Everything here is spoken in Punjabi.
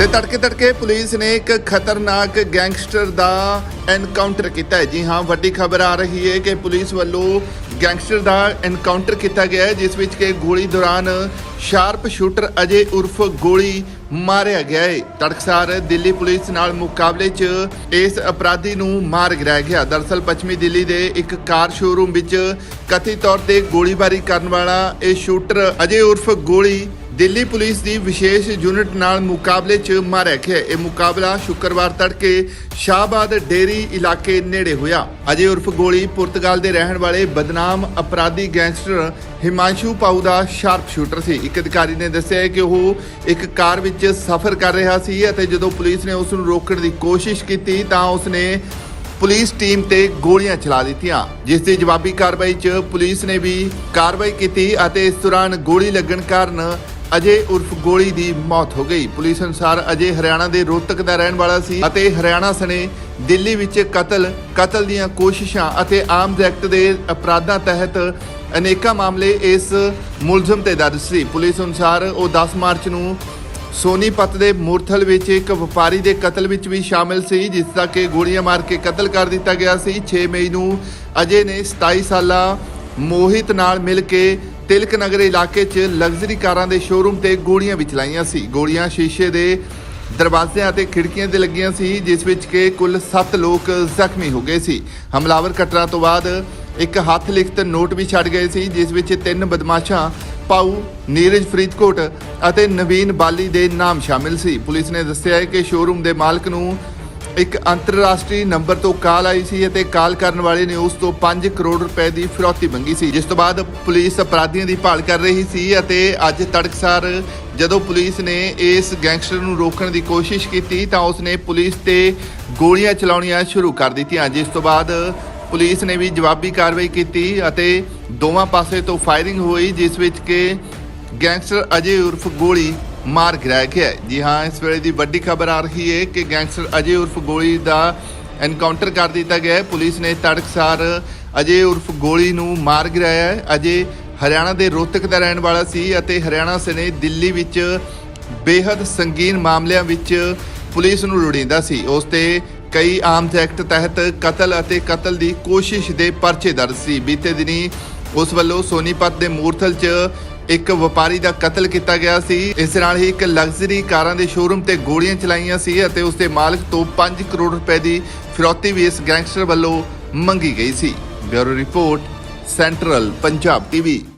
ਤੇ ਤੜਕੇ ਤੜਕੇ ਪੁਲਿਸ ਨੇ ਇੱਕ ਖਤਰਨਾਕ ਗੈਂਗਸਟਰ ਦਾ ਐਨਕਾਊਂਟਰ ਕੀਤਾ ਹੈ। ਜੀ ਹਾਂ, ਵੱਡੀ ਖਬਰ ਆ ਰਹੀ ਹੈ ਕਿ ਪੁਲਿਸ ਵੱਲੋਂ ਗੈਂਗਸਟਰ ਦਾ ਐਨਕਾਊਂਟਰ ਕੀਤਾ ਗਿਆ ਹੈ, ਜਿਸ ਵਿੱਚ ਕਿ ਗੋਲੀ ਦੌਰਾਨ ਸ਼ਾਰਪ ਸ਼ੂਟਰ ਅਜੇ ਉਰਫ ਗੋਲੀ ਮਾਰਿਆ ਗਿਆ ਹੈ। ਤੜਕਸਾਰ ਦਿੱਲੀ ਪੁਲਿਸ ਨਾਲ ਮੁਕਾਬਲੇ 'ਚ ਇਸ ਅਪਰਾਧੀ ਨੂੰ ਮਾਰ ਗਿਰਾਇਆ ਗਿਆ। ਦਰਸਲ ਪੱਛਮੀ ਦਿੱਲੀ ਦੇ ਇੱਕ ਕਾਰ ਸ਼ੋਰੂਮ ਵਿੱਚ ਕਥਿਤ ਤੌਰ ਤੇ ਗੋਲੀਬਾਰੀ ਕਰਨ ਵਾਲਾ ਇਹ ਸ਼ੂਟਰ ਅਜੇ ਉਰਫ ਗੋਲੀ ਦਿੱਲੀ ਪੁਲਿਸ ਦੀ ਵਿਸ਼ੇਸ਼ ਯੂਨਿਟ ਨਾਲ ਮੁਕਾਬਲੇ 'ਚ ਮਾਰਿਆ ਗਿਆ ਇਹ ਮੁਕਾਬਲਾ ਸ਼ੁੱਕਰਵਾਰ ਤੜਕੇ ਸ਼ਾਹਬਾਦ ਡੇਰੀ ਇਲਾਕੇ ਨੇੜੇ ਹੋਇਆ। ਅਜੇ ਉਰਫ ਗੋਲੀ ਪੁਰਤਗਾਲ ਦੇ ਰਹਿਣ ਵਾਲੇ ਬਦਨਾਮ ਅਪਰਾਧੀ ਗੈਂਗਸਟਰ ਹਿਮਾਂਸ਼ੂ ਪਾਊ ਦਾ ਸ਼ਾਰਪ ਸ਼ੂਟਰ ਸੀ। ਇੱਕ ਅਧਿਕਾਰੀ ਨੇ ਦੱਸਿਆ ਕਿ ਉਹ ਇੱਕ ਕਾਰ ਵਿੱਚ ਸਫ਼ਰ ਕਰ ਰਿਹਾ ਸੀ ਅਤੇ ਜਦੋਂ ਪੁਲਿਸ ਨੇ ਉਸ ਨੂੰ ਰੋਕਣ ਦੀ ਕੋਸ਼ਿਸ਼ ਕੀਤੀ ਤਾਂ ਉਸ ਨੇ ਪੁਲਿਸ ਟੀਮ ਤੇ ਗੋਲੀਆਂ ਚਲਾ ਦਿੱਤੀਆਂ। ਜਿਸ ਦੀ ਜਵਾਬੀ ਕਾਰਵਾਈ 'ਚ ਪੁਲਿਸ ਨੇ ਵੀ ਕਾਰਵਾਈ ਕੀਤੀ ਅਤੇ ਇਸ ਦੌਰਾਨ ਗੋਲੀ ਲੱਗਣ ਕਾਰਨ ਅਜੇ ਉਰਫ ਗੋਲੀ ਦੀ ਮੌਤ ਹੋ ਗਈ। ਪੁਲਿਸ ਅਨੁਸਾਰ ਅਜੇ ਹਰਿਆਣਾ ਦੇ ਰੋਹਤਕ ਦਾ ਰਹਿਣ ਵਾਲਾ ਸੀ ਅਤੇ ਹਰਿਆਣਾ ਸਣੇ ਦਿੱਲੀ ਵਿੱਚ ਕਤਲ ਕਤਲ ਦੀਆਂ ਕੋਸ਼ਿਸ਼ਾਂ ਅਤੇ ਆਰਮਜ਼ ਐਕਟ ਦੇ ਅਪਰਾਧਾਂ ਤਹਿਤ ਅਨੇਕਾਂ ਮਾਮਲੇ ਇਸ ਮੁਲਜ਼ਮ ਤੇ ਦਰਜ ਸੀ। ਪੁਲਿਸ ਅਨੁਸਾਰ ਉਹ 10 ਮਾਰਚ ਨੂੰ ਸੋਨੀਪਤ ਦੇ ਮੂਰਥਲ ਵਿੱਚ ਇੱਕ ਵਪਾਰੀ ਦੇ ਕਤਲ ਵਿੱਚ ਵੀ ਸ਼ਾਮਿਲ ਸੀ, ਜਿਸ ਦਾ ਕਿ ਗੋਲੀਆਂ ਮਾਰ ਕੇ ਕਤਲ ਕਰ ਦਿੱਤਾ ਗਿਆ ਸੀ। 6 ਮਈ ਨੂੰ ਅਜੇ ਨੇ 27 ਸਾਲਾ ਮੋਹਿਤ ਨਾਲ ਮਿਲ ਕੇ ਤਿਲਕ ਨਗਰ ਇਲਾਕੇ 'ਚ ਲਗਜ਼ਰੀ ਕਾਰਾਂ ਦੇ ਸ਼ੋਰੂਮ ਤੇ ਗੋਲੀਆਂ ਵੀ ਚਲਾਈਆਂ ਸੀ। ਗੋਲੀਆਂ ਸ਼ੀਸ਼ੇ ਦੇ ਦਰਵਾਜ਼ਿਆਂ ਅਤੇ ਖਿੜਕੀਆਂ ਤੇ ਲੱਗੀਆਂ ਸੀ, ਜਿਸ ਵਿੱਚ ਕਿ ਕੁੱਲ 7 ਲੋਕ ਜ਼ਖਮੀ ਹੋ ਗਏ ਸੀ। ਹਮਲਾਵਰ ਘਟਨਾ ਤੋਂ ਬਾਅਦ ਇੱਕ ਹੱਥ ਲਿਖਤ ਨੋਟ ਵੀ ਛੱਡ ਗਏ ਸੀ, ਜਿਸ ਵਿੱਚ ਤਿੰਨ ਬਦਮਾਸ਼ਾਂ ਪਾਉ ਨੀਰਜ ਫਰੀਦਕੋਟ ਅਤੇ ਨਵੀਨ ਬਾਲੀ ਦੇ ਨਾਮ ਸ਼ਾਮਿਲ ਸੀ। ਪੁਲਿਸ ਨੇ ਦੱਸਿਆ ਹੈ ਕਿ ਸ਼ੋਰੂਮ ਦੇ ਮਾਲਕ ਨੂੰ ਇੱਕ ਅੰਤਰਰਾਸ਼ਟਰੀ ਨੰਬਰ ਤੋਂ ਕਾਲ ਆਈ ਸੀ ਅਤੇ ਕਾਲ ਕਰਨ ਵਾਲੇ ਨੇ ਉਸ ਤੋਂ 5 ਕਰੋੜ ਰੁਪਏ ਦੀ ਫਿਰੌਤੀ ਮੰਗੀ ਸੀ, ਜਿਸ ਤੋਂ ਬਾਅਦ ਪੁਲਿਸ ਅਪਰਾਧੀਆਂ ਦੀ ਭਾਲ ਕਰ ਰਹੀ ਸੀ ਅਤੇ ਅੱਜ ਤੜਕਸਾਰ ਜਦੋਂ ਪੁਲਿਸ ਨੇ ਇਸ ਗੈਂਗਸਟਰ ਨੂੰ ਰੋਕਣ ਦੀ ਕੋਸ਼ਿਸ਼ ਕੀਤੀ ਤਾਂ ਉਸ ਨੇ ਪੁਲਿਸ ਤੇ ਗੋਲੀਆਂ ਚਲਾਉਣੀਆਂ ਸ਼ੁਰੂ ਕਰ ਦਿੱਤੀਆਂ, ਜਿਸ ਤੋਂ ਬਾਅਦ ਪੁਲਿਸ ਨੇ ਵੀ ਜਵਾਬੀ ਕਾਰਵਾਈ ਕੀਤੀ ਅਤੇ ਦੋਵਾਂ ਪਾਸੇ ਤੋਂ ਫਾਇਰਿੰਗ ਹੋਈ, ਜਿਸ ਵਿੱਚ ਕਿ ਗੈਂਗਸਟਰ ਅਜੇ ਉਰਫ ਗੋਲੀ ਮਾਰ ਗਿਰਾਇਆ ਗਿਆ ਹੈ। ਜੀ ਹਾਂ, ਇਸ ਵੇਲੇ ਦੀ ਵੱਡੀ ਖਬਰ ਆ ਰਹੀ ਹੈ ਕਿ ਗੈਂਗਸਟਰ ਅਜੇ ਉਰਫ ਗੋਲੀ ਦਾ ਐਨਕਾਊਂਟਰ ਕਰ ਦਿੱਤਾ ਗਿਆ ਹੈ। ਪੁਲਿਸ ਨੇ ਤੜਕਸਾਰ ਅਜੇ ਉਰਫ ਗੋਲੀ ਨੂੰ ਮਾਰ ਗਿਰਾਇਆ ਹੈ। ਅਜੇ ਹਰਿਆਣਾ ਦੇ ਰੋਹਤਕ ਦਾ ਰਹਿਣ ਵਾਲਾ ਸੀ ਅਤੇ ਹਰਿਆਣਾ ਸਨੇ ਦਿੱਲੀ ਵਿੱਚ ਬੇहद ਸੰਗੀਨ ਮਾਮਲਿਆਂ ਵਿੱਚ ਪੁਲਿਸ ਨੂੰ ਲੋੜੀਂਦਾ ਸੀ। ਉਸ ਤੇ ਕਈ ਆਰਮਜ਼ ਐਕਟ ਤਹਿਤ ਕਤਲ ਅਤੇ ਕਤਲ ਦੀ ਕੋਸ਼ਿਸ਼ ਦੇ ਪਰਚੇ ਦਰਜ ਸੀ। ਬੀਤੇ ਦਿਨੀ ਉਸ ਵੱਲੋਂ ਸੋਨੀਪਤ ਦੇ ਮੂਰਥਲ 'ਚ ਇੱਕ ਵਪਾਰੀ ਦਾ ਕਤਲ ਕੀਤਾ ਗਿਆ ਸੀ। ਇਸ ਨਾਲ ਹੀ ਇੱਕ ਲਗਜ਼ਰੀ ਕਾਰਾਂ ਦੇ ਸ਼ੋਰੂਮ ਤੇ ਗੋਲੀਆਂ ਚਲਾਈਆਂ ਸੀ ਅਤੇ ਉਸ ਦੇ ਮਾਲਕ ਤੋਂ 5 ਕਰੋੜ ਰੁਪਏ ਦੀ ਫਿਰੌਤੀ ਵੀ ਇਸ ਗੈਂਗਸਟਰ ਵੱਲੋਂ ਮੰਗੀ ਗਈ ਸੀ। Bureau report, central Punjab TV.